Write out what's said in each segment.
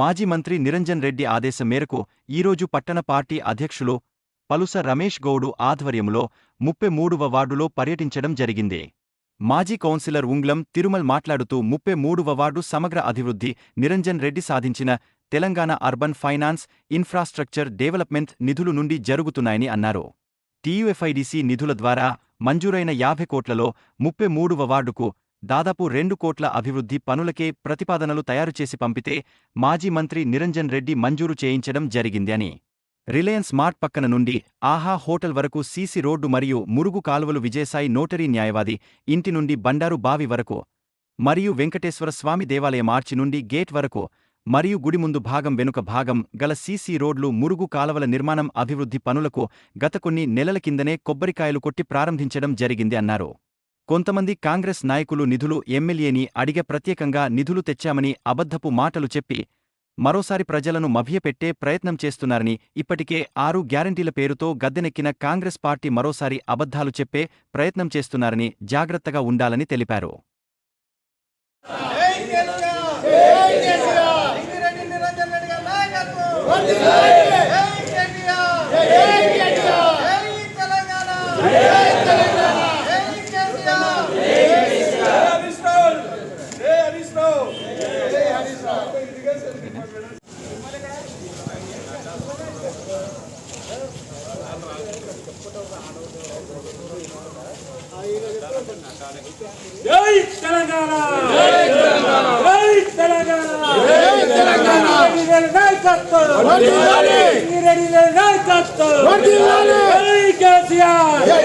మాజీ మంత్రి నిరంజన్ రెడ్డి ఆదేశం మేరకు ఈరోజు పట్టణ పార్టీ అధ్యక్షులు పలుస రమేష్ గౌడు ఆధ్వర్యంలో ముప్పై మూడవ వార్డులో పర్యటించడం జరిగింది. మాజీ కౌన్సిలర్ ఉంగ్లం తిరుమల్ మాట్లాడుతూ ముప్పై మూడవ వార్డు సమగ్ర అభివృద్ధి నిరంజన్ రెడ్డి సాధించిన Telangana urban finance infrastructure development నిధులు నుండి జరుగుతున్నాయని అన్నారు. టీయుఎఫ్ఐడిసి నిధుల ద్వారా మంజూరైన యాభై కోట్లలో ముప్పై మూడవ వార్డుకు దాదాపు రెండు కోట్ల అభివృద్ధి పనులకే ప్రతిపాదనలు తయారుచేసి పంపితే మాజీ మంత్రి నిరంజన్ రెడ్డి మంజూరు చేయించడం జరిగింది అని. రిలయన్స్ మార్ట్ పక్కన నుండి ఆహా హోటల్ వరకు సీసీ రోడ్డు మరియు మురుగు కాలువలు విజయసాయి నోటరీ న్యాయవాది ఇంటి నుండి బండారు బావి వరకు మరియు వెంకటేశ్వర స్వామి దేవాలయం ఆర్చి నుండి గేట్ వరకు మరియు గుడి ముందు భాగం వెనుక భాగం గల సీసీ రోడ్లు మురుగు కాలవల నిర్మాణం అభివృద్ధి పనులకు గత కొన్ని నెలల కిందనే కొబ్బరికాయలు కొట్టి ప్రారంభించడం జరిగింది అన్నారు. కొంతమంది కాంగ్రెస్ నాయకులు నిధులు ఎమ్మెల్యేని అడిగే ప్రత్యేకంగా నిధులు తెచ్చామని అబద్ధపు మాటలు చెప్పి మరోసారి ప్రజలను మభ్యపెట్టే ప్రయత్నం చేస్తున్నారని ఇప్పటికే ఆరు గ్యారంటీల పేరుతో గద్దెనెక్కిన కాంగ్రెస్ పార్టీ మరోసారి అబద్ధాలు చెప్పే ప్రయత్నం చేస్తున్నారని జాగ్రత్తగా ఉండాలని తెలిపారు. జై కేసీఆర్ జై కేసీఆర్ ఇంగిరెడ్డి నిరంజన్ రెడ్డి గారి నాయకత్వం వర్ధిల్లాలి జై కేసీఆర్ జై కేసీఆర్ జై తెలంగాణ జై తెలంగాణ జై కేసీఆర్ జై కేసీఆర్ హరీష్ రావు జై హరీష్ రావు జై హరీష్ రావు జై తెలంగాణ! జై తెలంగాణ! జై తెలంగాణ! నాయకత్వం! వీరెడ్డి నాయకత్వం! జై కేసీఆర్! జై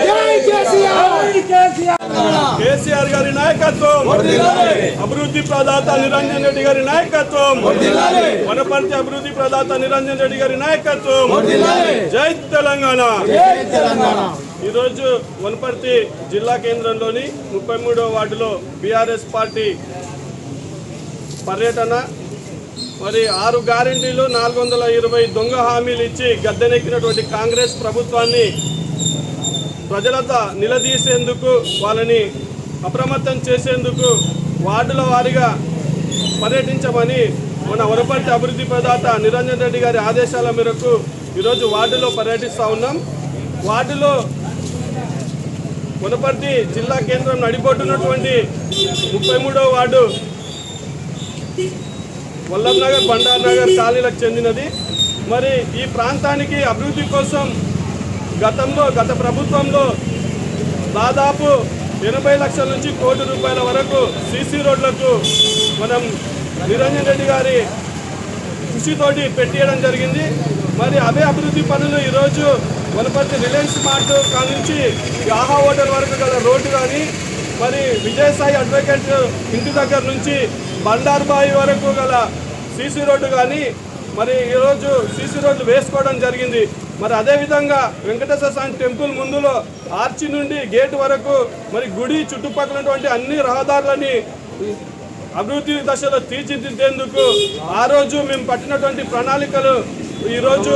కేసీఆర్! జై కేసీఆర్! కేసీఆర్ గారి నాయకత్వం! అభివృద్ధి ప్రదాత నిరంజన్ రెడ్డి గారి నాయకత్వం! వనపర్తి అభివృద్ధి ప్రదాత నిరంజన్ రెడ్డి గారి నాయకత్వం! జై తెలంగాణ! ఈరోజు వనపర్తి జిల్లా కేంద్రంలోని ముప్పై మూడో వార్డులో బీఆర్ఎస్ పార్టీ పర్యటన మరి ఆరు గ్యారెంటీలు నాలుగు వందల ఇరవై దొంగ హామీలు ఇచ్చి గద్దెనెక్కినటువంటి కాంగ్రెస్ ప్రభుత్వాన్ని ప్రజలతో నిలదీసేందుకు వాళ్ళని అప్రమత్తం చేసేందుకు వార్డుల వారీగా పర్యటించమని మన వరపర్తి అభివృద్ధి ప్రదాత నిరంజన్ రెడ్డి గారి ఆదేశాల మేరకు ఈరోజు వార్డులో పర్యటిస్తూ ఉన్నాం. వార్డులో వనపర్తి జిల్లా కేంద్రం నడిపోతున్నటువంటి ముప్పై మూడవ వార్డు వల్లభ్ నగర్ బండార్ నగర్ చెందినది. మరి ఈ ప్రాంతానికి అభివృద్ధి కోసం గతంలో గత ప్రభుత్వంలో దాదాపు ఎనభై లక్షల నుంచి కోటి రూపాయల వరకు సీసీ రోడ్లకు మనం నిరంజన్ రెడ్డి గారి కృషితోటి పెట్టేయడం జరిగింది. మరి అవే అభివృద్ధి పనులు ఈరోజు వనపర్తి రిలయన్స్ మార్ట్ కాడ నుంచి ఆహా హోటల్ వరకు గల రోడ్డు కానీ మరి విజయసాయి అడ్వకేట్ ఇంటి దగ్గర నుంచి బండార్బాయి వరకు గల సీసీ రోడ్డు కానీ మరి ఈరోజు సీసీ రోడ్లు వేసుకోవడం జరిగింది. మరి అదేవిధంగా వెంకటేశ్వర స్వామి టెంపుల్ ముందులో ఆర్చి నుండి గేట్ వరకు మరి గుడి చుట్టుపక్కల ఉన్నటువంటి అన్ని రహదారులని అభివృద్ధి దశలో తీర్చిదిద్దేందుకు ఆ రోజు మేము పట్టినటువంటి ప్రణాళికలు ఈరోజు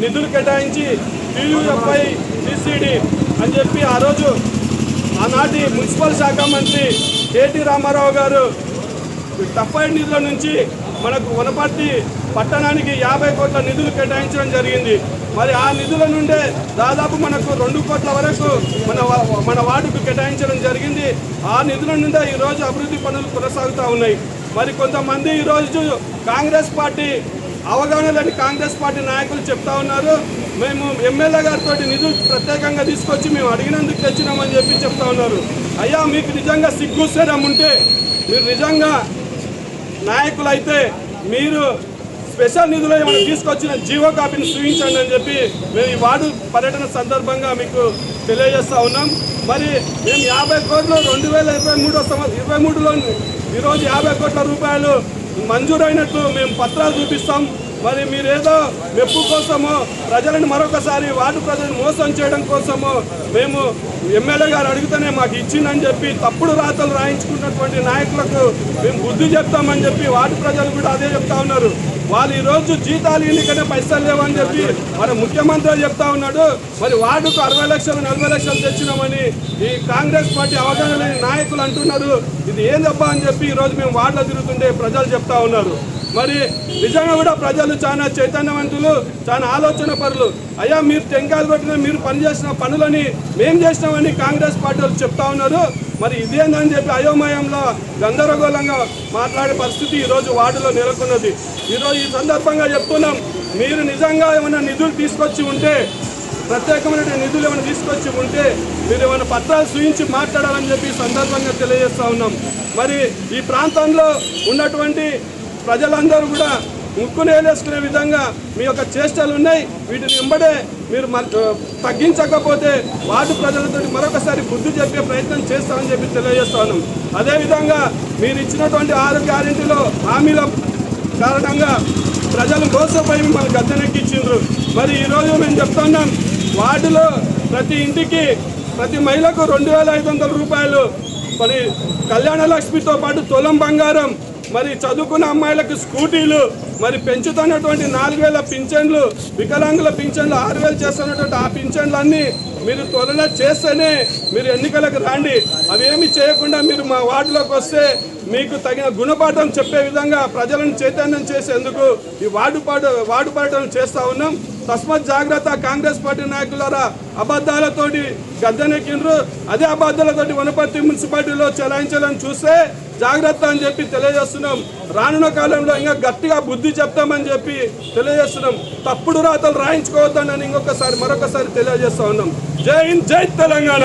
నిధులు కేటాయించి టీయూఎఫ్ఐ సిసిడి అని చెప్పి ఆ రోజు ఆనాటి మున్సిపల్ శాఖ మంత్రి కేటీ రామారావు గారు టఫైడ్ నిధుల నుంచి మనకు వనపర్తి పట్టణానికి యాభై కోట్ల నిధులు కేటాయించడం జరిగింది. మరి ఆ నిధుల నుండే దాదాపు మనకు రెండు కోట్ల వరకు మన మన వార్డుకు కేటాయించడం జరిగింది. ఆ నిధుల నుండే ఈరోజు అభివృద్ధి పనులు కొనసాగుతూ ఉన్నాయి. మరి కొంతమంది ఈరోజు కాంగ్రెస్ పార్టీ అవగాహన లేని కాంగ్రెస్ పార్టీ నాయకులు చెప్తా ఉన్నారు. మేము ఎమ్మెల్యే గారితో నిధులు ప్రత్యేకంగా తీసుకొచ్చి మేము అడిగినందుకు తెచ్చినామని చెప్పి చెప్తా ఉన్నారు. అయ్యా మీకు నిజంగా సిగ్గు ఉంటే మీరు నిజంగా నాయకులైతే మీరు స్పెషల్ నిధులు ఏమైనా తీసుకొచ్చిన జీవో కాపీని చూపించండి అని చెప్పి మేము ఈ వార్డు పర్యటన సందర్భంగా మీకు తెలియజేస్తా ఉన్నాం. మరి మేము యాభై కోట్లు రెండు వేల ఇరవై మూడో సంవత్సరం ఇరవై మూడులో ఈరోజు యాభై కోట్ల రూపాయలు మంజూరైనట్లు మేము పత్రాలు చూపిస్తాం. మరి మీరేదో మెప్పు కోసమో ప్రజలను మరొకసారి వార్డు ప్రజలను మోసం చేయడం కోసమో మేము ఎమ్మెల్యే గారు అడిగితేనే మాకు ఇచ్చిందని చెప్పి తప్పుడు రాతలు రాయించుకున్నటువంటి నాయకులకు మేము బుద్ధి చెప్తామని చెప్పి వార్డు ప్రజలు కూడా అదే చెప్తా ఉన్నారు. వాళ్ళు ఈరోజు జీతాలు ఎన్నికనే పైసలు లేవని చెప్పి మరి ముఖ్యమంత్రి చెప్తా ఉన్నాడు. మరి వార్డుకు అరవై లక్షలు నలభై లక్షలు తెచ్చినామని ఈ కాంగ్రెస్ పార్టీ అవగాహన లేని నాయకులు అంటున్నారు. ఇది ఏం తప్ప అని చెప్పి ఈరోజు మేము వార్డులో తిరుగుతుంటే ప్రజలు చెప్తా ఉన్నారు. మరి నిజంగా కూడా ప్రజలు చాలా చైతన్యవంతులు చాలా ఆలోచన పరులు. అయ్యా మీరు టెంకాయలు కొట్టిన మీరు పనిచేసిన పనులని మేం చేసినామని కాంగ్రెస్ పార్టీ వాళ్ళు చెప్తా ఉన్నారు. మరి ఇదేందని చెప్పి అయోమయంలో గందరగోళంగా మాట్లాడే పరిస్థితి ఈరోజు వార్డులో నెలకొన్నది. ఈరోజు ఈ సందర్భంగా చెప్తున్నాం మీరు నిజంగా ఏమైనా నిధులు తీసుకొచ్చి ఉంటే ప్రత్యేకమైన నిధులు ఏమైనా తీసుకొచ్చి ఉంటే మీరు ఏమైనా పత్రాలు చూయించి మాట్లాడాలని చెప్పి సందర్భంగా తెలియజేస్తా ఉన్నాం. మరి ఈ ప్రాంతంలో ఉన్నటువంటి ప్రజలందరూ కూడా ముక్కునేలేసుకునే విధంగా మీ యొక్క చేష్టలు ఉన్నాయి. వీటిని వెంబడే మీరు తగ్గించకపోతే వార్డు ప్రజలతో మరొకసారి బుద్ధి చెప్పే ప్రయత్నం చేస్తామని చెప్పి తెలియజేస్తాను. అదేవిధంగా మీరు ఇచ్చినటువంటి ఆరు గ్యారెంటీలో హామీల కారణంగా ప్రజలు మోసపోయి మిమ్మల్ని గద్దెనెక్కించిండ్రు. మరి ఈరోజు మేము చెప్తున్నాం వార్డులో ప్రతి ఇంటికి ప్రతి మహిళకు రెండు వేల ఐదు వందల రూపాయలు. మరి కళ్యాణ లక్ష్మితో పాటు తొలం బంగారం మరి చదువుకున్న అమ్మాయిలకు స్కూటీలు మరి పెంచుతున్నటువంటి నాలుగు వేల పింఛన్లు వికలాంగుల పింఛన్లు ఆరు వేలు చేస్తున్నటువంటి ఆ పింఛన్లన్నీ మీరు త్వరలో చేస్తేనే మీరు ఎన్నికలకు రాండి. అవేమి చేయకుండా మీరు మా వార్డులోకి వస్తే మీకు తగిన గుణపాఠం చెప్పే విధంగా ప్రజలను చైతన్యం చేసేందుకు ఈ వార్డు పాట వార్డు పాటలు చేస్తా ఉన్నాం. తస్మత్ జాగ్రత్త కాంగ్రెస్ పార్టీ నాయకులారా అబద్ధాలతోటి గద్దెనెక్కిండ్రు అదే అబద్ధాలతోటి వనపర్తి మున్సిపాలిటీలో చెలాయించాలని చూస్తే జాగ్రత్త అని చెప్పి తెలియజేస్తున్నాం. రానున్న కాలంలో ఇంకా గట్టిగా బుద్ధి చెప్తామని చెప్పి తెలియజేస్తున్నాం. తప్పుడు రాతలు రాయించుకోవద్దని ఇంకొకసారి మరొకసారి తెలియజేస్తా ఉన్నాం. జై హింద్ జై తెలంగాణ!